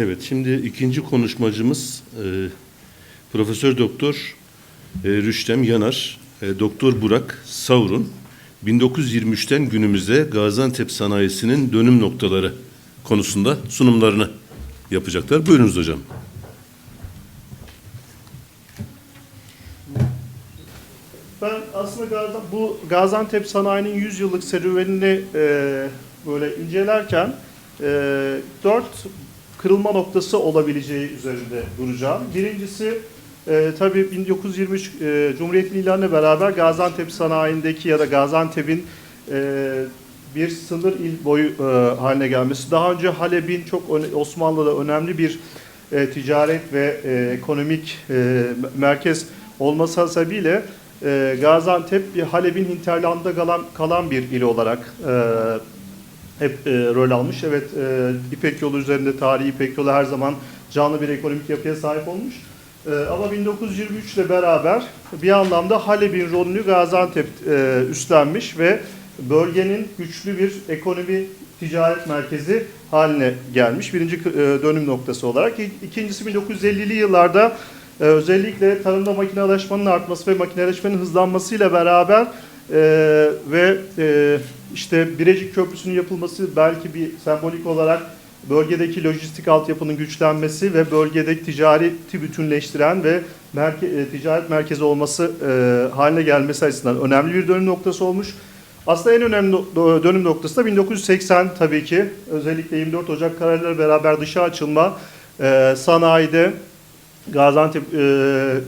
Evet, şimdi ikinci konuşmacımız e, Profesör Doktor e, Rüştem Yanar, e, Doktor Burak Savrun. 1923'ten günümüze Gaziantep sanayisinin dönüm noktaları konusunda sunumlarını yapacaklar. Buyurunuz hocam. Ben aslında bu Gaziantep sanayinin 100 yıllık serüvenini e, böyle incelerken e, dört kırılma noktası olabileceği üzerinde duracağım. Birincisi e, tabii 1923 e, Cumhuriyet'in ilanıyla beraber Gaziantep sanayindeki ya da Gaziantep'in e, bir sınır il boyu e, haline gelmesi. Daha önce Halep'in çok Osmanlı'da önemli bir e, ticaret ve e, ekonomik e, merkez olması hasebiyle e, Gaziantep Halep'in hinterlandında kalan, kalan bir il olarak e, hep e, rol almış. Evet e, İpek yolu üzerinde tarihi İpek yolu her zaman canlı bir ekonomik yapıya sahip olmuş. E, ama 1923 ile beraber bir anlamda Halep'in rolünü Gaziantep e, üstlenmiş ve bölgenin güçlü bir ekonomi ticaret merkezi haline gelmiş. Birinci e, dönüm noktası olarak. İkincisi 1950'li yıllarda e, özellikle tarımda makinelaşmanın artması ve makineleşmenin hızlanmasıyla beraber e, ve e, işte Birecik Köprüsü'nün yapılması belki bir sembolik olarak bölgedeki lojistik altyapının güçlenmesi ve bölgedeki ticareti bütünleştiren ve merke, e, ticaret merkezi olması e, haline gelmesi açısından önemli bir dönüm noktası olmuş. Aslında en önemli dönüm noktası da 1980 tabii ki. Özellikle 24 Ocak kararıyla beraber dışa açılma e, sanayide Gaziantep e,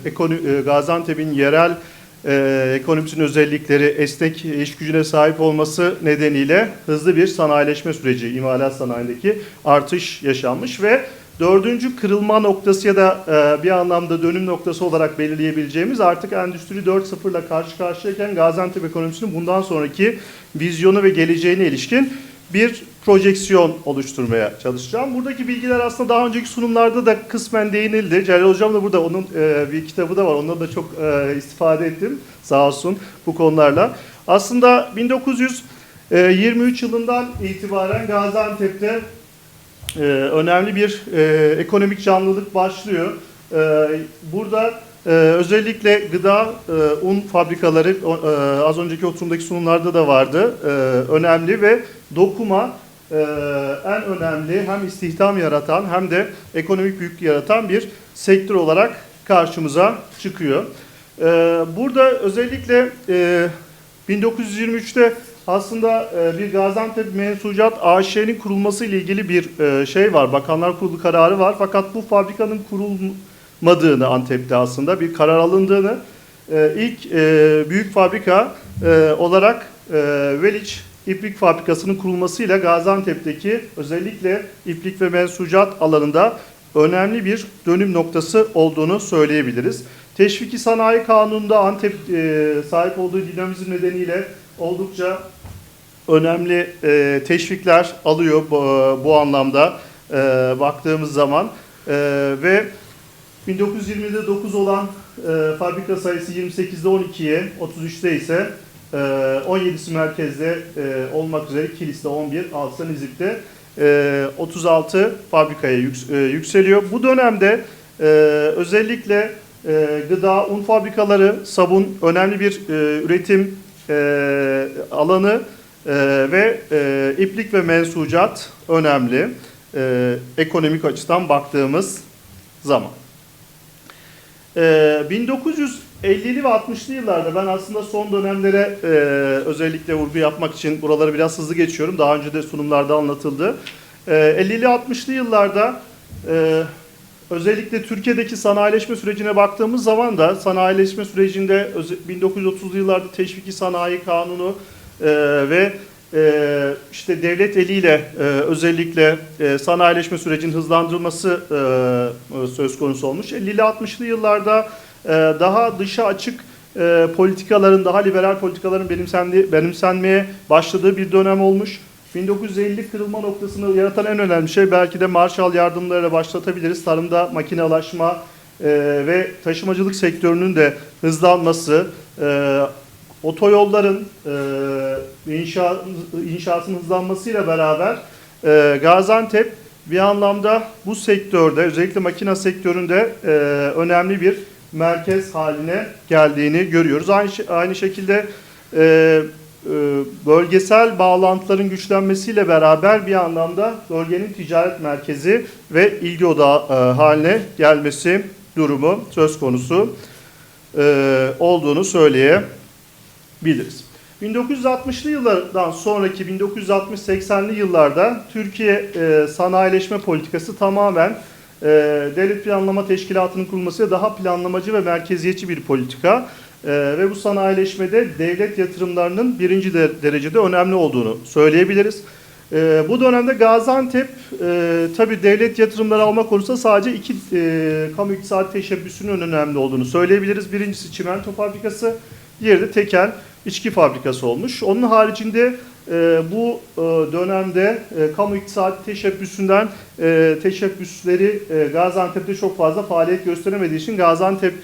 ekono- e, Gaziantep'in yerel e, ekonomisinin özellikleri esnek iş gücüne sahip olması nedeniyle hızlı bir sanayileşme süreci, imalat sanayindeki artış yaşanmış ve dördüncü kırılma noktası ya da e, bir anlamda dönüm noktası olarak belirleyebileceğimiz artık Endüstri 4.0 ile karşı karşıyayken Gaziantep ekonomisinin bundan sonraki vizyonu ve geleceğine ilişkin bir projeksiyon oluşturmaya çalışacağım. Buradaki bilgiler aslında daha önceki sunumlarda da kısmen değinildi. Celal Hocam da burada onun e, bir kitabı da var. Ondan da çok e, istifade ettim sağ olsun bu konularla. Aslında 1923 yılından itibaren Gaziantep'te e, önemli bir e, ekonomik canlılık başlıyor. E, burada e, özellikle gıda, e, un fabrikaları e, az önceki oturumdaki sunumlarda da vardı. E, önemli ve dokuma e, en önemli hem istihdam yaratan hem de ekonomik büyüklük yaratan bir sektör olarak karşımıza çıkıyor. E, burada özellikle e, 1923'te aslında e, bir Gaziantep Mensucat AŞ'nin kurulması ile ilgili bir e, şey var. Bakanlar Kurulu kararı var. Fakat bu fabrikanın kurulmadığını Antep'te aslında bir karar alındığını e, ilk büyük fabrika olarak Veliç İplik Fabrikası'nın kurulmasıyla Gaziantep'teki özellikle iplik ve mensucat alanında önemli bir dönüm noktası olduğunu söyleyebiliriz. Teşviki Sanayi Kanunu'nda Antep e, sahip olduğu dinamizm nedeniyle oldukça önemli e, teşvikler alıyor bu, bu anlamda e, baktığımız zaman E, ve 1920'de 9 olan e, fabrika sayısı 28'de 12'ye, 33'te ise e, 17'si merkezde olmak üzere Kilis'te 11, Alsa Nizip'te e, 36 fabrikaya e, yükseliyor. Bu dönemde e, özellikle e, gıda, un fabrikaları, sabun önemli bir üretim alanı ve iplik ve mensucat önemli ekonomik açıdan baktığımız zaman. E, 1950'li ve 60'lı yıllarda ben aslında son dönemlere e, özellikle vurgu yapmak için buraları biraz hızlı geçiyorum. Daha önce de sunumlarda anlatıldı. E, 50'li 60'lı yıllarda e, özellikle Türkiye'deki sanayileşme sürecine baktığımız zaman da sanayileşme sürecinde öze- 1930'lu yılarda teşviki sanayi kanunu e, ve e, işte devlet eliyle e, özellikle e, sanayileşme sürecinin hızlandırılması e, söz konusu olmuş. 50'li 60'lı yıllarda daha dışa açık politikaların, daha liberal politikaların benimsendi, benimsenmeye başladığı bir dönem olmuş. 1950 kırılma noktasını yaratan en önemli şey belki de Marshall yardımlarıyla başlatabiliriz. Tarımda makinelaşma e, ve taşımacılık sektörünün de hızlanması, otoyolların e, inşa, inşasının hızlanmasıyla beraber e, Gaziantep bir anlamda bu sektörde özellikle makine sektöründe e, önemli bir merkez haline geldiğini görüyoruz. Aynı, aynı şekilde e, e, bölgesel bağlantıların güçlenmesiyle beraber bir anlamda bölgenin ticaret merkezi ve ilgi odağı e, haline gelmesi durumu söz konusu e, olduğunu söyleyebiliriz. 1960'lı yıllardan sonraki 1960-80'li yıllarda Türkiye e, sanayileşme politikası tamamen e, devlet planlama teşkilatının kurulmasıyla daha planlamacı ve merkeziyetçi bir politika e, ve bu sanayileşmede devlet yatırımlarının birinci de- derecede önemli olduğunu söyleyebiliriz. E, bu dönemde Gaziantep e, tabi devlet yatırımları alma konusunda sadece iki e, kamu iktisadi teşebbüsünün önemli olduğunu söyleyebiliriz. Birincisi çimento fabrikası, diğeri de tekel içki fabrikası olmuş. Onun haricinde e, bu e, dönemde e, kamu iktisadi teşebbüsünden e, teşebbüsleri e, Gaziantep'te çok fazla faaliyet gösteremediği için Gaziantep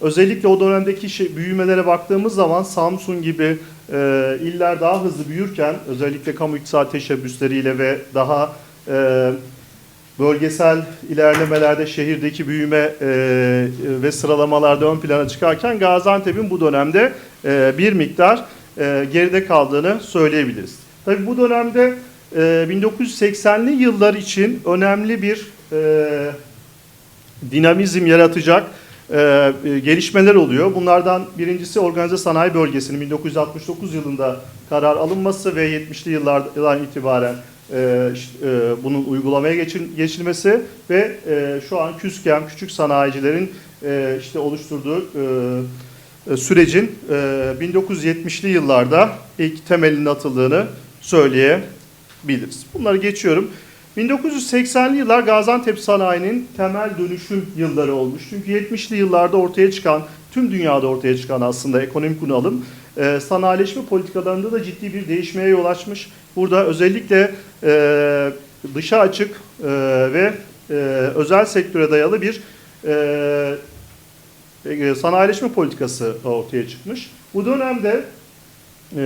özellikle o dönemdeki şey, büyümelere baktığımız zaman Samsun gibi e, iller daha hızlı büyürken özellikle kamu iktisadi teşebbüsleriyle ve daha e, bölgesel ilerlemelerde şehirdeki büyüme e, ve sıralamalarda ön plana çıkarken Gaziantep'in bu dönemde e, bir miktar e, geride kaldığını söyleyebiliriz. Tabii bu dönemde e, 1980'li yıllar için önemli bir e, dinamizm yaratacak e, e, gelişmeler oluyor. Bunlardan birincisi organize sanayi bölgesinin 1969 yılında karar alınması ve 70'li yıllardan itibaren e, e, bunun uygulamaya geçil- geçilmesi ve e, şu an KÜSKEM, küçük sanayicilerin e, işte oluşturduğu sürecin e, 1970'li yıllarda ilk temelinin atıldığını söyleyebiliriz. Bunları geçiyorum. 1980'li yıllar Gaziantep sanayinin temel dönüşüm yılları olmuş. Çünkü 70'li yıllarda ortaya çıkan, tüm dünyada ortaya çıkan aslında ekonomik bunalım, e, sanayileşme politikalarında da ciddi bir değişmeye yol açmış. Burada özellikle e, dışa açık e, ve e, özel sektöre dayalı bir e, e, sanayileşme politikası ortaya çıkmış. Bu dönemde e,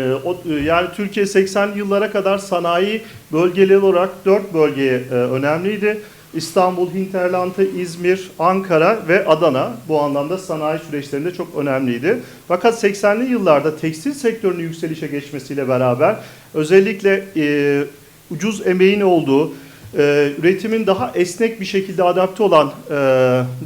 e, yani Türkiye 80'li yıllara kadar sanayi bölgeleri olarak dört bölgeye önemliydi. İstanbul, Hinterland'ı, İzmir, Ankara ve Adana bu anlamda sanayi süreçlerinde çok önemliydi. Fakat 80'li yıllarda tekstil sektörünün yükselişe geçmesiyle beraber özellikle e, ucuz emeğin olduğu, e, üretimin daha esnek bir şekilde adapte olan e,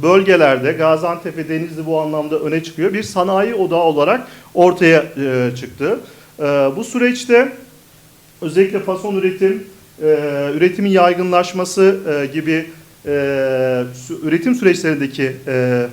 bölgelerde Gaziantep ve Denizli bu anlamda öne çıkıyor. Bir sanayi odağı olarak ortaya e, çıktı. E, bu süreçte özellikle fason üretim, e, üretimin yaygınlaşması e, gibi e, üretim süreçlerindeki e,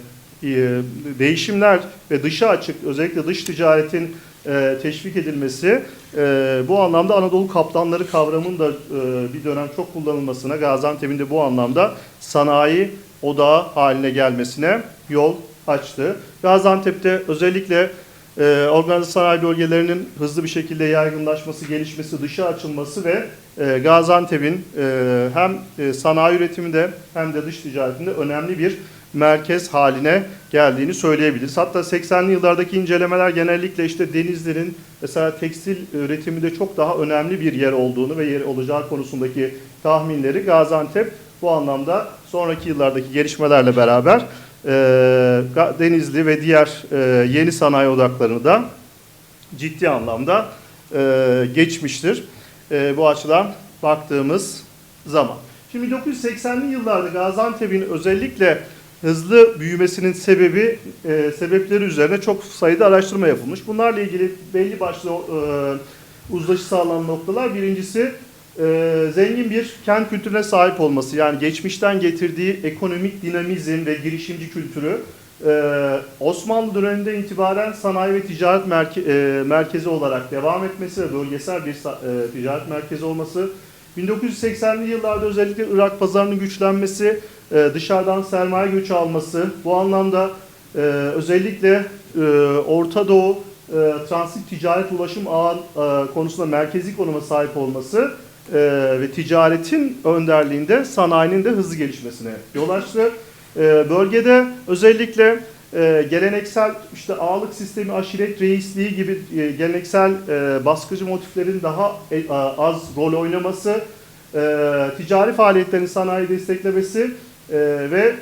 değişimler ve dışa açık özellikle dış ticaretin e, teşvik edilmesi e, bu anlamda Anadolu kaptanları kavramının da e, bir dönem çok kullanılmasına Gaziantep'in de bu anlamda sanayi odağı haline gelmesine yol açtı. Gaziantep'te özellikle e, organize sanayi bölgelerinin hızlı bir şekilde yaygınlaşması, gelişmesi, dışa açılması ve e, Gaziantep'in e, hem e, sanayi üretiminde hem de dış ticaretinde önemli bir merkez haline geldiğini söyleyebiliriz. Hatta 80'li yıllardaki incelemeler genellikle işte denizlerin mesela tekstil üretiminde çok daha önemli bir yer olduğunu ve yer olacağı konusundaki tahminleri Gaziantep bu anlamda sonraki yıllardaki gelişmelerle beraber Denizli ve diğer e, yeni sanayi odaklarını da ciddi anlamda e, geçmiştir. E, bu açıdan baktığımız zaman. Şimdi 1980'li yıllarda Gaziantep'in özellikle hızlı büyümesinin sebebi e, sebepleri üzerine çok sayıda araştırma yapılmış. Bunlarla ilgili belli başlı e, uzlaşı sağlanan noktalar birincisi e, zengin bir kent kültürüne sahip olması. Yani geçmişten getirdiği ekonomik dinamizm ve girişimci kültürü ee, Osmanlı döneminde itibaren sanayi ve ticaret merke- e, merkezi olarak devam etmesi ve bölgesel bir e, ticaret merkezi olması, 1980'li yıllarda özellikle Irak pazarının güçlenmesi, e, dışarıdan sermaye göçü alması, bu anlamda e, özellikle e, Orta Doğu e, transit ticaret ulaşım ağı e, konusunda merkezi konuma sahip olması e, ve ticaretin önderliğinde sanayinin de hızlı gelişmesine yol açtı. E, bölgede özellikle e, geleneksel işte ağalık sistemi, aşiret reisliği gibi e, geleneksel e, baskıcı motiflerin daha e, az rol oynaması, e, ticari faaliyetlerin sanayi desteklemesi e, ve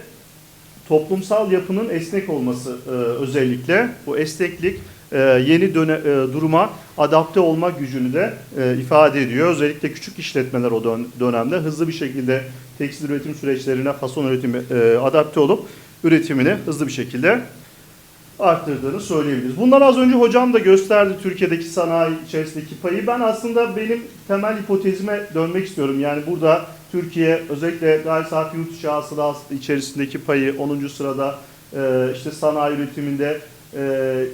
toplumsal yapının esnek olması e, özellikle bu esneklik e, yeni döne, e, duruma adapte olma gücünü de e, ifade ediyor. Özellikle küçük işletmeler o dön- dönemde hızlı bir şekilde tekstil üretim süreçlerine, fason üretimi e, adapte olup üretimini hızlı bir şekilde arttırdığını söyleyebiliriz. Bunlar az önce hocam da gösterdi Türkiye'deki sanayi içerisindeki payı. Ben aslında benim temel hipotezime dönmek istiyorum. Yani burada Türkiye özellikle gayri safi yurt içerisindeki payı 10. sırada e, işte sanayi üretiminde e, e,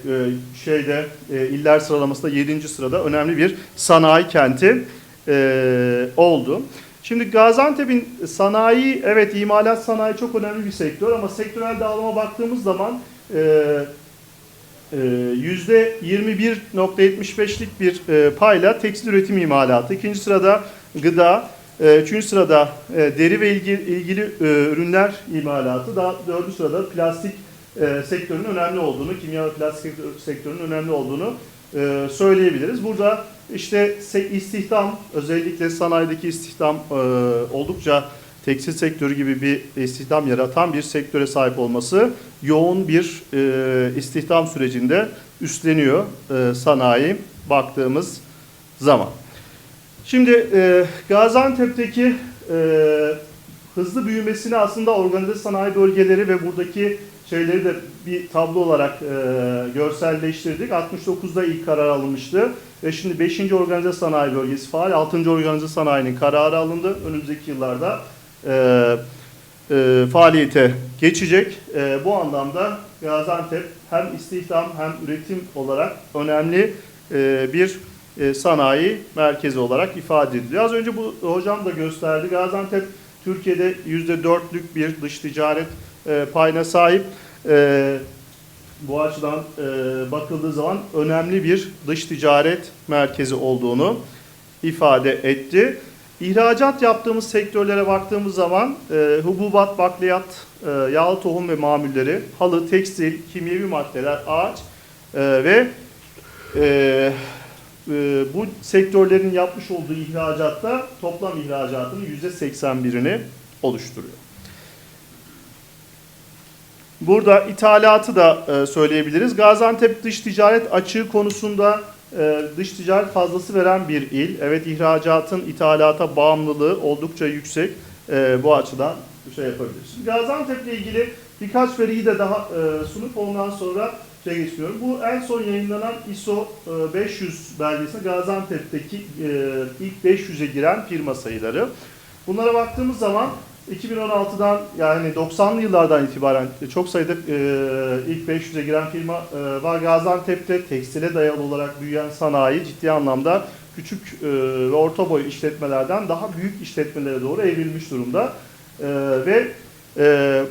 şeyde e, iller sıralamasında 7. sırada önemli bir sanayi kenti e, oldu. Şimdi Gaziantep'in sanayi, evet imalat sanayi çok önemli bir sektör ama sektörel dağılıma baktığımız zaman e, e, %21.75'lik bir e, payla tekstil üretim imalatı. İkinci sırada gıda, e, üçüncü sırada e, deri ve ilgili, ilgili e, ürünler imalatı. Daha dördüncü sırada plastik e, sektörünün önemli olduğunu, kimya ve plastik sektörünün önemli olduğunu e, söyleyebiliriz. Burada işte istihdam, özellikle sanayideki istihdam e, oldukça tekstil sektörü gibi bir istihdam yaratan bir sektöre sahip olması yoğun bir e, istihdam sürecinde üstleniyor e, sanayi baktığımız zaman. Şimdi e, Gaziantep'teki e, hızlı büyümesini aslında organize sanayi bölgeleri ve buradaki şeyleri de bir tablo olarak e, görselleştirdik. 69'da ilk karar alınmıştı ve şimdi 5. organize sanayi bölgesi faal. 6. organize sanayinin kararı alındı. Önümüzdeki yıllarda e, e, faaliyete geçecek. E, bu anlamda Gaziantep hem istihdam hem üretim olarak önemli e, bir e, sanayi merkezi olarak ifade ediliyor. Az önce bu hocam da gösterdi. Gaziantep Türkiye'de %4'lük bir dış ticaret e, payına sahip. E, bu açıdan e, bakıldığı zaman önemli bir dış ticaret merkezi olduğunu ifade etti. İhracat yaptığımız sektörlere baktığımız zaman e, hububat, bakliyat, e, yağlı tohum ve mamulleri, halı, tekstil, kimyevi maddeler, ağaç e, ve e, e, bu sektörlerin yapmış olduğu ihracatta toplam ihracatının %81'ini oluşturuyor. Burada ithalatı da e, söyleyebiliriz. Gaziantep dış ticaret açığı konusunda e, dış ticaret fazlası veren bir il. Evet ihracatın ithalata bağımlılığı oldukça yüksek. E, bu açıdan bir şey yapabiliriz. Gaziantep ile ilgili birkaç veriyi de daha sunup ondan sonra şey geçiyorum. Bu en son yayınlanan ISO e, 500 belgesinde Gaziantep'teki ilk 500'e giren firma sayıları. Bunlara baktığımız zaman 2016'dan yani 90'lı yıllardan itibaren çok sayıda e, ilk 500'e giren firma e, var. Gaziantep'te tekstile dayalı olarak büyüyen sanayi ciddi anlamda küçük e, ve orta boy işletmelerden daha büyük işletmelere doğru evrilmiş durumda. E, ve e,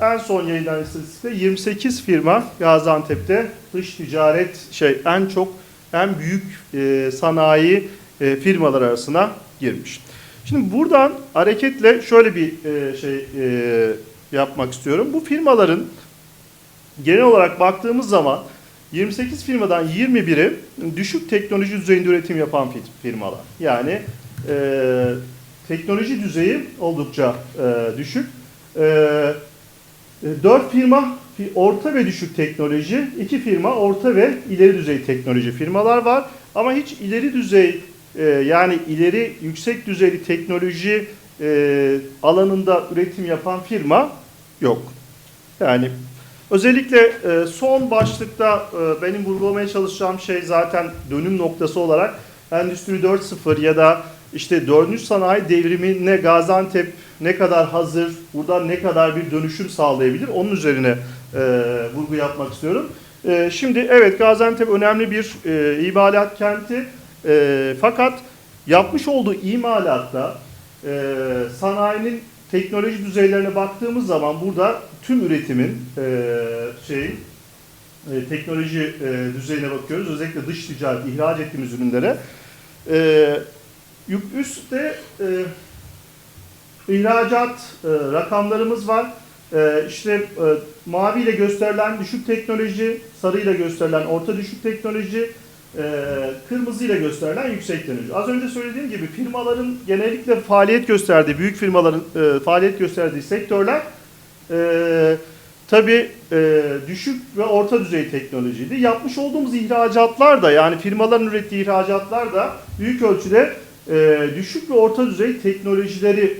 en son yayınlanan istatistikte 28 firma Gaziantep'te dış ticaret şey en çok en büyük e, sanayi e, firmalar arasına girmiş. Şimdi buradan hareketle şöyle bir e, şey e, yapmak istiyorum. Bu firmaların genel olarak baktığımız zaman 28 firmadan 21'i düşük teknoloji düzeyinde üretim yapan fir- firmalar. Yani e, teknoloji düzeyi oldukça e, düşük. E, 4 firma fi- orta ve düşük teknoloji, 2 firma orta ve ileri düzey teknoloji firmalar var. Ama hiç ileri düzey e, yani ileri yüksek düzeyli teknoloji e, alanında üretim yapan firma yok. Yani özellikle e, son başlıkta e, benim vurgulamaya çalışacağım şey zaten dönüm noktası olarak Endüstri 4.0 ya da işte 4. sanayi devrimine Gaziantep ne kadar hazır, buradan ne kadar bir dönüşüm sağlayabilir onun üzerine e, vurgu yapmak istiyorum. E, şimdi evet Gaziantep önemli bir e, imalat kenti e, fakat yapmış olduğu imalatta e, sanayinin teknoloji düzeylerine baktığımız zaman burada tüm üretimin e, şey e, teknoloji e, düzeyine bakıyoruz. Özellikle dış ticaret, ihraç ettiğimiz ürünlere. E, üstte e, ihracat e, rakamlarımız var. E, işte e, mavi ile gösterilen düşük teknoloji, sarı ile gösterilen orta düşük teknoloji, e, kırmızı ile gösterilen yüksek teknoloji. Az önce söylediğim gibi firmaların genellikle faaliyet gösterdiği, büyük firmaların e, faaliyet gösterdiği sektörler e, tabii düşük ve orta düzey teknolojiydi. Yapmış olduğumuz ihracatlar da yani firmaların ürettiği ihracatlar da büyük ölçüde düşük ve orta düzey teknolojileri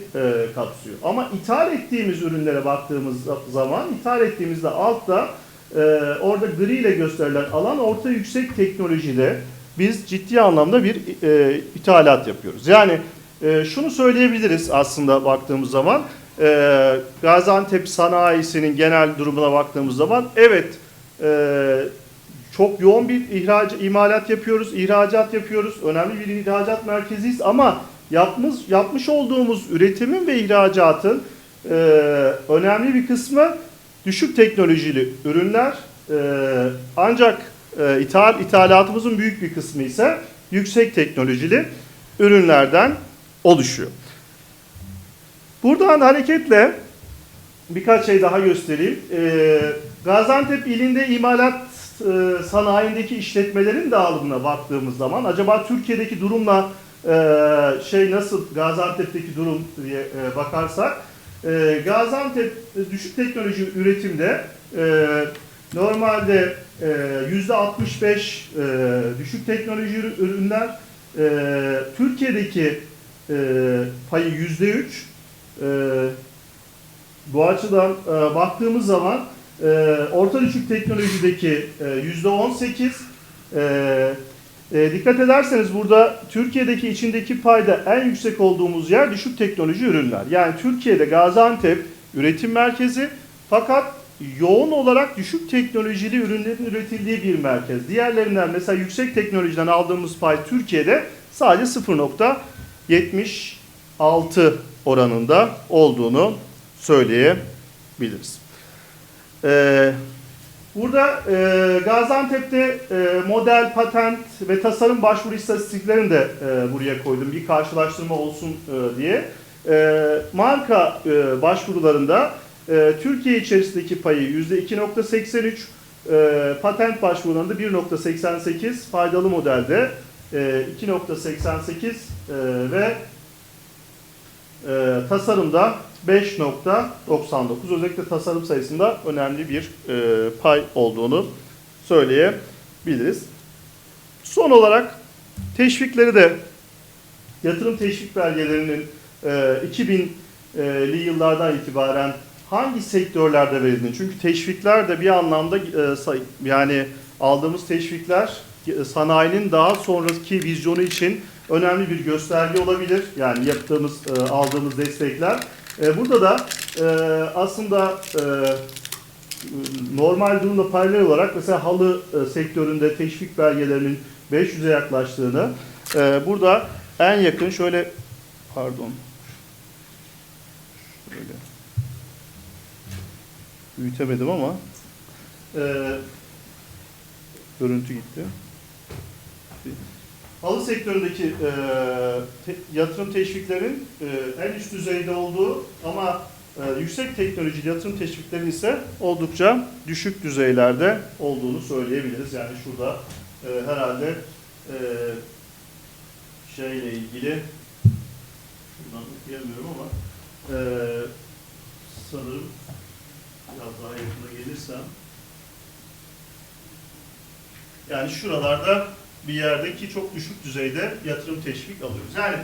kapsıyor. Ama ithal ettiğimiz ürünlere baktığımız zaman ithal ettiğimizde altta e, orada gri ile gösterilen alan orta yüksek teknolojide biz ciddi anlamda bir e, ithalat yapıyoruz. Yani e, şunu söyleyebiliriz aslında baktığımız zaman e, Gaziantep sanayisinin genel durumuna baktığımız zaman evet e, çok yoğun bir ihraç, imalat yapıyoruz, ihracat yapıyoruz. Önemli bir ihracat merkeziyiz ama yapmış, yapmış olduğumuz üretimin ve ihracatın e, önemli bir kısmı düşük teknolojili ürünler. E, ancak e, ithal, ithalatımızın büyük bir kısmı ise yüksek teknolojili ürünlerden oluşuyor. Buradan hareketle birkaç şey daha göstereyim. Ee, Gaziantep ilinde imalat e, sanayindeki işletmelerin dağılımına baktığımız zaman acaba Türkiye'deki durumla e, şey nasıl Gaziantep'teki durum diye e, bakarsak e, Gaziantep düşük teknoloji üretimde e, normalde e, yüzde 65 e, düşük teknoloji ürü- ürünler e, Türkiye'deki e, payı yüzde 3 e, bu açıdan e, baktığımız zaman e, orta düşük teknolojideki e, yüzde 18 e, e, dikkat ederseniz burada Türkiye'deki içindeki payda en yüksek olduğumuz yer düşük teknoloji ürünler. Yani Türkiye'de Gaziantep üretim merkezi fakat yoğun olarak düşük teknolojili ürünlerin üretildiği bir merkez. Diğerlerinden mesela yüksek teknolojiden aldığımız pay Türkiye'de sadece 0.76 oranında olduğunu söyleyebiliriz. Ee, burada e, Gaziantep'te e, model, patent ve tasarım başvuru istatistiklerini de e, buraya koydum. Bir karşılaştırma olsun e, diye. E, marka e, başvurularında e, Türkiye içerisindeki payı %2.83, e, patent başvurularında 1.88, faydalı modelde e, 2.88 e, ve e, tasarımda 5.99 özellikle tasarım sayısında önemli bir e, pay olduğunu söyleyebiliriz. Son olarak teşvikleri de yatırım teşvik belgelerinin e, 2000'li yıllardan itibaren hangi sektörlerde verildiğini çünkü teşvikler de bir anlamda e, yani aldığımız teşvikler e, sanayinin daha sonraki vizyonu için önemli bir gösterge olabilir. Yani yaptığımız, e, aldığımız destekler. E, Burada da e, aslında e, normal durumla paralel olarak mesela halı e, sektöründe teşvik belgelerinin 500'e yaklaştığını e, burada en yakın şöyle pardon şöyle büyütemedim ama e, görüntü gitti. Halı sektöründeki e, te- yatırım teşviklerin e, en üst düzeyde olduğu ama e, yüksek teknolojili yatırım teşviklerin ise oldukça düşük düzeylerde olduğunu söyleyebiliriz. Yani şurada e, herhalde e, şeyle ilgili şuradan okuyamıyorum ama e, sanırım biraz daha yakına gelirsem yani şuralarda bir yerdeki çok düşük düzeyde yatırım teşvik alıyoruz. Yani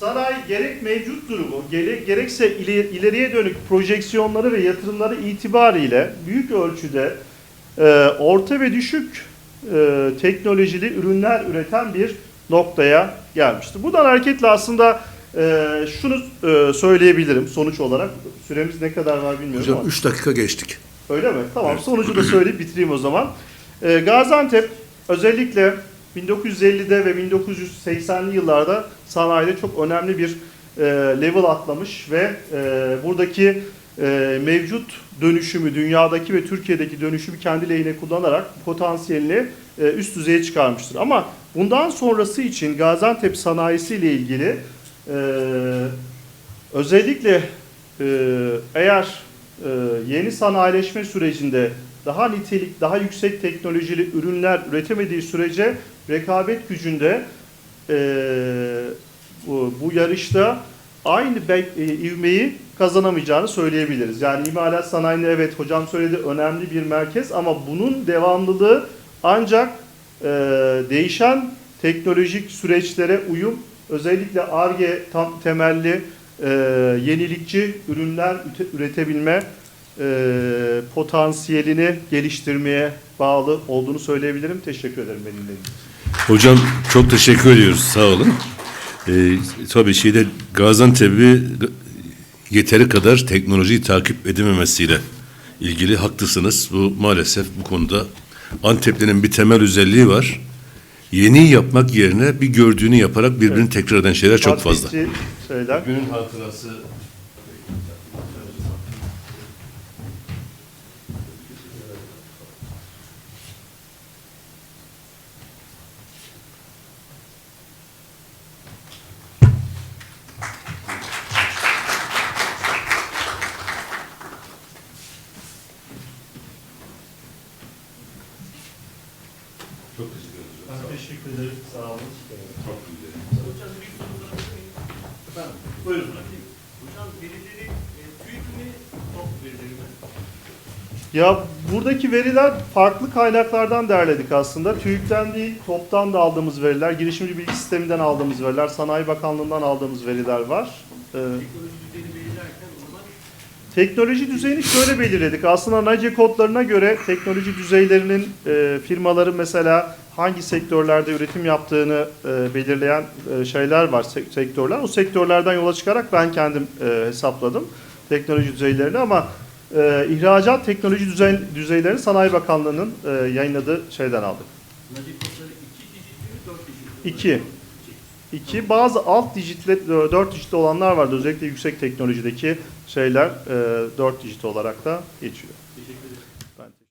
sanayi gerek mevcut durumu, gerek, gerekse ileri- ileriye dönük projeksiyonları ve yatırımları itibariyle büyük ölçüde e, orta ve düşük e, teknolojili ürünler üreten bir noktaya gelmiştir. Buradan hareketle aslında e, şunu e, söyleyebilirim sonuç olarak. Süremiz ne kadar var bilmiyorum ama. Hocam 3 dakika geçtik. Öyle mi? Tamam. Sonucu da söyleyip bitireyim o zaman. Ee, Gaziantep özellikle 1950'de ve 1980'li yıllarda sanayide çok önemli bir e, level atlamış ve e, buradaki e, mevcut dönüşümü, dünyadaki ve Türkiye'deki dönüşümü kendi lehine kullanarak potansiyelini e, üst düzeye çıkarmıştır. Ama bundan sonrası için Gaziantep sanayisi ile ilgili e, özellikle e, eğer e, yeni sanayileşme sürecinde daha nitelik, daha yüksek teknolojili ürünler üretemediği sürece rekabet gücünde e, bu, bu yarışta aynı bek- e, ivmeyi kazanamayacağını söyleyebiliriz. Yani imalat sanayinde evet hocam söyledi önemli bir merkez ama bunun devamlılığı ancak e, değişen teknolojik süreçlere uyum özellikle ARGE tam temelli e, yenilikçi ürünler üretebilme e, potansiyelini geliştirmeye bağlı olduğunu söyleyebilirim. Teşekkür ederim benim dinlediğiniz. Hocam çok teşekkür ediyoruz. Sağ olun. Ee, tabii şeyde Gaziantep'i yeteri kadar teknolojiyi takip edememesiyle ilgili haklısınız. Bu maalesef bu konuda Antepli'nin bir temel özelliği var. Yeni yapmak yerine bir gördüğünü yaparak birbirini Evet. tekrar eden şeyler çok fazla. Günün hatırası Ya buradaki veriler farklı kaynaklardan derledik aslında. TÜİK'ten değil, toptan da aldığımız veriler, girişimci bilgi sisteminden aldığımız veriler, Sanayi Bakanlığı'ndan aldığımız veriler var. Ee, Teknoloji düzeyini şöyle belirledik. Aslında NACE kodlarına göre teknoloji düzeylerinin e, firmaların mesela hangi sektörlerde üretim yaptığını e, belirleyen e, şeyler var, sek- sektörler. O sektörlerden yola çıkarak ben kendim e, hesapladım teknoloji düzeylerini ama e, ihracat teknoloji düzey, düzeylerini Sanayi Bakanlığı'nın e, yayınladığı şeyden aldık. Naci kodları 2 dijitli mi 4 dijitli mi? İki. İki, bazı alt dijitli, dört dijitli olanlar vardı. Özellikle yüksek teknolojideki şeyler e, dört dijit olarak da geçiyor.